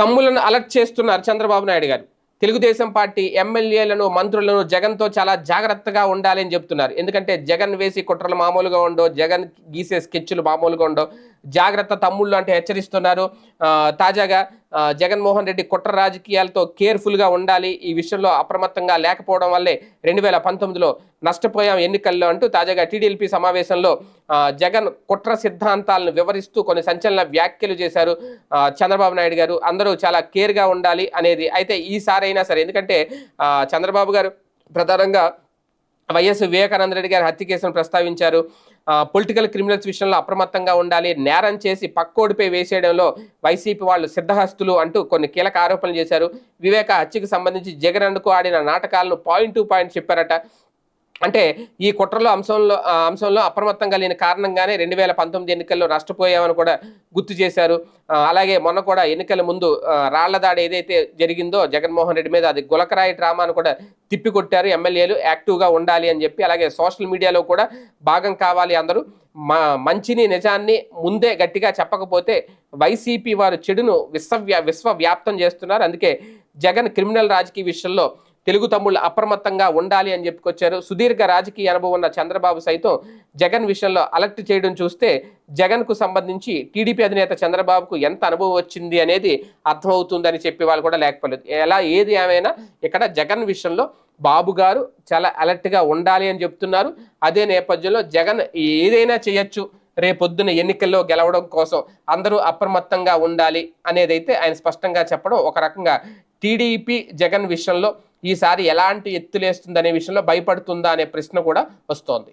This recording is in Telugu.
తమ్ములను అలర్ట్ చేస్తున్నారు చంద్రబాబు నాయుడు గారు. తెలుగుదేశం పార్టీ ఎమ్మెల్యేలను మంత్రులను జగన్తో చాలా జాగ్రత్తగా ఉండాలి అని చెప్తున్నారు. ఎందుకంటే జగన్ వేసి కుట్రలు మామూలుగా ఉండో జగన్ గీసే స్కెచ్లు మామూలుగా ఉండో జాగ్రత్త తమ్ముళ్ళు అంటే హెచ్చరిస్తున్నారు. తాజాగా జగన్మోహన్ రెడ్డి కుట్ర రాజకీయాలతో కేర్ఫుల్గా ఉండాలి. ఈ విషయంలో అప్రమత్తంగా లేకపోవడం వల్లే రెండు వేల పంతొమ్మిదిలో నష్టపోయాం ఎన్నికల్లో అంటూ తాజాగా టీడీఎల్పీ సమావేశంలో జగన్ కుట్ర సిద్ధాంతాలను వివరిస్తూ కొన్ని సంచలన వ్యాఖ్యలు చేశారు. చంద్రబాబు నాయుడు గారు అందరూ చాలా కేర్గా ఉండాలి అనేది అయితే ఈసారైనా సరే. ఎందుకంటే చంద్రబాబు గారు ప్రధానంగా వైఎస్ వివేకానంద రెడ్డి గారి హత్య కేసును ప్రస్తావించారు. పొలిటికల్ క్రిమినల్స్ విషయంలో అప్రమత్తంగా ఉండాలి నేరం చేసి పక్కోడిపై వేసేయడంలో వైసీపీ వాళ్ళు సిద్ధహస్తులు అంటూ కొన్ని కీలక ఆరోపణలు చేశారు. వివేక హత్యకు సంబంధించి జగన్ అండుకు ఆడిన నాటకాలను పాయింట్ టు పాయింట్ చెప్పారట. అంటే ఈ కుట్రలో అంశంలో అంశంలో అప్రమత్తంగా లేని కారణంగానే రెండు వేల పంతొమ్మిది ఎన్నికల్లో నష్టపోయామని కూడా గుర్తు చేశారు. అలాగే మొన్న కూడా ఎన్నికల ముందు ఆ, రాళ్ళ దాడి ఏదైతే జరిగిందో జగన్మోహన్ రెడ్డి మీద అది గులకరాయి డ్రామాను కూడా తిప్పికొట్టారు ఎమ్మెల్యేలు. యాక్టివ్గా ఉండాలి అని చెప్పి అలాగే సోషల్ మీడియాలో కూడా భాగం కావాలి అందరూ. మా మంచిని నిజాన్ని ముందే గట్టిగా చెప్పకపోతే వైసీపీ వారు చెడును విశ్వవ్యా విశ్వవ్యాప్తం చేస్తున్నారు. అందుకే జగన్ క్రిమినల్ రాజకీయ విషయంలో తెలుగు తమ్ముళ్ళు అప్రమత్తంగా ఉండాలి అని చెప్పుకొచ్చారు. సుదీర్ఘ రాజకీయ అనుభవం ఉన్న చంద్రబాబు సైతం జగన్ విషయంలో అలర్ట్ చేయడం చూస్తే జగన్కు సంబంధించి టీడీపీ అధినేత చంద్రబాబుకు ఎంత అనుభవం వచ్చింది అనేది అర్థమవుతుందని చెప్పే వాళ్ళు కూడా లేకపోలేదు. ఎలా ఏది ఏమైనా ఇక్కడ జగన్ విషయంలో బాబు గారు చాలా అలర్ట్గా ఉండాలి అని చెప్తున్నారు. అదే నేపథ్యంలో జగన్ ఏదైనా చేయొచ్చు. రేపొద్దున ఎన్నికల్లో గెలవడం కోసం అందరూ అప్రమత్తంగా ఉండాలి అనేదైతే ఆయన స్పష్టంగా చెప్పడం ఒక రకంగా టీడీపీ జగన్ విషయంలో ఈసారి ఎలాంటి ఎత్తులేస్తుందనే విషయంలో భయపడుతుందా అనే ప్రశ్న కూడా వస్తోంది.